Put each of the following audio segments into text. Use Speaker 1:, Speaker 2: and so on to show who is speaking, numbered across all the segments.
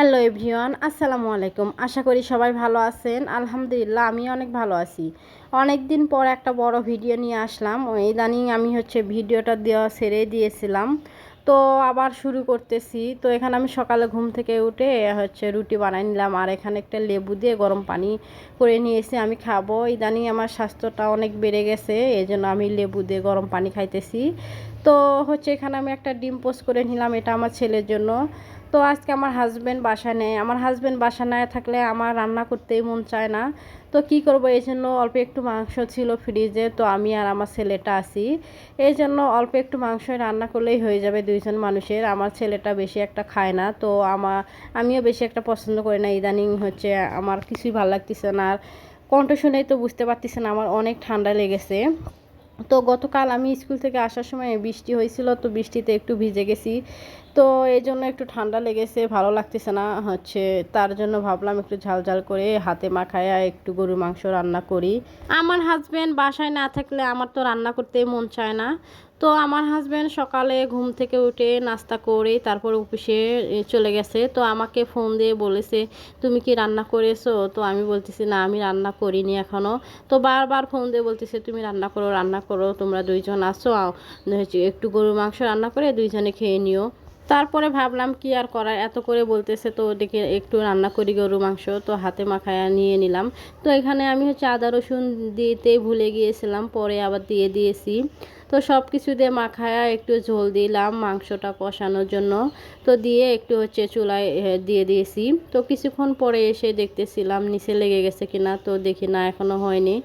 Speaker 1: Hello everyone, আসসালামু আলাইকুম। আশা করি সবাই ভালো আছেন। আলহামদুলিল্লাহ আমি অনেক ভালো আছি। অনেক দিন পর একটা বড় ভিডিও নিয়ে আসলাম। ইদানিং আমি হচ্ছে ভিডিওটা দেওয়া ছেড়ে দিয়েছিলাম। তো আবার শুরু করতেছি। তো এখানে আমি সকালে ঘুম থেকে উঠে হচ্ছে রুটি বানাই নিলাম আর এখানে একটা লেবু দিয়ে গরম পানি করে নিয়েছি, আমি খাব। ইদানিং আমার স্বাস্থ্যটা অনেক বেড়ে গেছে এই জন্য আমি লেবু দিয়ে গরম পানি খাইতেছি। তো হচ্ছে এখানে আমি একটা ডিম পোস্ট করে নিলাম, এটা আমার ছেলের জন্য। তো আজকে আমার হাজব্যান্ড বাসা নেই। আমার হাজব্যান্ড বাসা না থাকলে আমার রান্না করতেই মন চায় না। তো কি করব? এই জন্য অল্প একটু মাংস ছিল ফ্রিজে তো আমি আর আমার ছেলেটা আসি এই জন্য অল্প একটু মাংস রান্না করলেই হয়ে যাবে দুইজন মানুষের। আমার ছেলেটা বেশি একটা খায় না, তো আমার আমিও বেশি একটা পছন্দ করি না। ইদানিং হচ্ছে আমার কিছুই ভালো লাগতেছে না। আর কণ্ঠ শুনেই তো বুঝতে পারতেছে না আমার অনেক ঠান্ডা লেগেছে। তো গতকাল আমি স্কুল থেকে আসার সময় বৃষ্টি হয়েছিল, তো বৃষ্টিতে একটু ভিজে গেছি। তো এই জন্য একটু ঠান্ডা লেগেছে, ভালো লাগতেছে না। হচ্ছে তার জন্য ভাবলাম একটু ঝাল ঝাল করে হাতে মাখায় একটু গরু মাংস রান্না করি। আমার হাজব্যান্ড বাসায় না থাকলে আমার তো রান্না করতে মন চায় না। তো আমার হাজব্যান্ড সকালে ঘুম থেকে উঠে নাস্তা করে তারপর অফিসে চলে গেছে। তো আমাকে ফোন দিয়ে বলেছে, তুমি কি রান্না করেছ? তো আমি বলতেছি, না, আমি রান্না করিনি এখনও তো বারবার ফোন দিয়ে বলতেছে, তুমি রান্না করো রান্না করো, তোমরা দুইজন আসো একটু গরু মাংস রান্না করে দুইজনে খেয়ে নিও। তারপরে ভাবলাম, কি আর করার? এত করে বলতেছে তো দেখে একটু রান্না করি গরু মাংস, তো হাতে মাখায় নিয়ে নিলাম। তো এখানে আমি হচ্ছে আদা, রসুন দিতে ভুলে গিয়েছিলাম, পরে আবার দিয়ে দিয়েছি। তো সব কিছু দিয়ে মাখায়া একটু ঝোল দিলাম মাংসটা কষানোর জন্য। তো দিয়ে একটু হচ্ছে চুলায় দিয়ে দিয়েছি। তো কিছুক্ষণ পরে এসে দেখতেছিলাম নিচে লেগে গেছে কিনা, তো দেখি না এখনও হয়নি।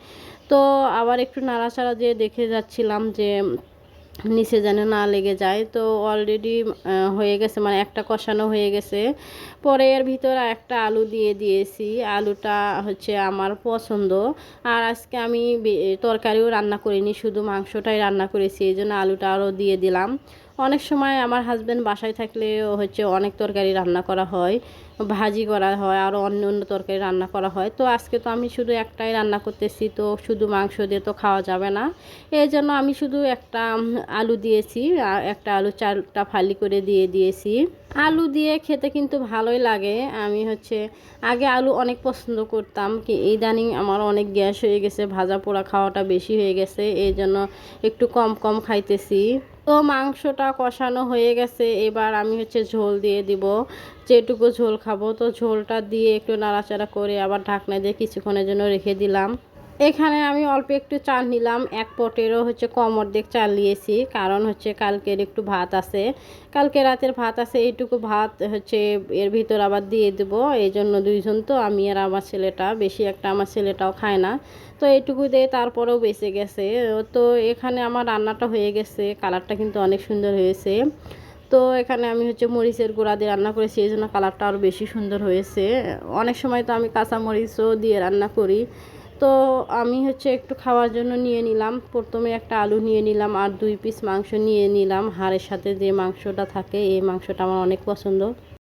Speaker 1: তো আবার একটু নাড়াচাড়া দিয়ে দেখে যাচ্ছিলাম যে নিচে যেন না লেগে যায়। তো অলরেডি হয়ে গেছে মানে একটা কষানো হয়ে গেছে। পরে এর ভিতরে একটা আলু দিয়ে দিয়েছি। আলুটা হচ্ছে আমার পছন্দ। আর আজকে আমি তরকারিও রান্না করিনি, শুধু মাংসটাই রান্না করেছি, এই জন্য আলুটা আরও দিয়ে দিলাম। অনেক সময় আমার হাজব্যান্ড বাসায় থাকলে হচ্ছে অনেক তরকারি রান্না করা হয়, ভাজি করা হয় আরও অন্য অন্য তরকারি রান্না করা হয়। তো আজকে তো আমি শুধু একটাই রান্না করতেছি, তো শুধু মাংস দিয়ে তো খাওয়া যাবে না। এই জন্য আমি শুধু একটা আলু দিয়েছি একটা আলু চারটা ফালি করে দিয়ে দিয়েছি। আলু দিয়ে খেতে কিন্তু ভালোই লাগে। আমি হচ্ছে, আগে আলু অনেক পছন্দ করতাম, কি ইদানিং আমার অনেক গ্যাস হয়ে গেছে, ভাজা পোড়া খাওয়াটা বেশি হয়ে গেছে, এই জন্য একটু কম কম খাইতেছি। তো মাংসটা কষানো হয়ে গেছে। এবার আমি হচ্ছে ঝোল দিয়ে দিব। যেটুকু ঝোল খাব। তো ঝোলটা দিয়ে একটু নাড়াচাড়া করে আবার ঢাকনা দিয়ে কিছুক্ষণের জন্য রেখে দিলাম। এখানে আমি অল্প একটু চাল নিলাম, এক পটেরও হচ্ছে কম অর্ধেক চাল নিয়েছি, কারণ হচ্ছে কালকের একটু ভাত আছে। কালকে রাতের ভাত আছে, এইটুকু ভাত হচ্ছে এর ভিতর আবার দিয়ে দেবো এই জন্য দুইজন তো, আমি আর আমার ছেলেটা, বেশি একটা আমার ছেলেটাও খায় না। তো এইটুকু দিয়ে তারপরেও বেঁচে গেছে। তো এখানে আমার রান্নাটা হয়ে গেছে, কালারটা কিন্তু অনেক সুন্দর হয়েছে। তো এখানে আমি হচ্ছে মরিচের গুঁড়া দিয়ে রান্না করেছি এই জন্য কালারটা আরও বেশি সুন্দর হয়েছে। অনেক সময় তো আমি কাঁচা মরিচও দিয়ে রান্না করি। তো আমি হচ্ছে একটু খাওয়ার জন্য নিয়ে নিলাম। প্রথমে একটা আলু নিয়ে নিলাম আর দুই পিস মাংস নিয়ে নিলাম। হাড়ের সাথে যে মাংসটা থাকে, এই মাংসটা আমার অনেক পছন্দ।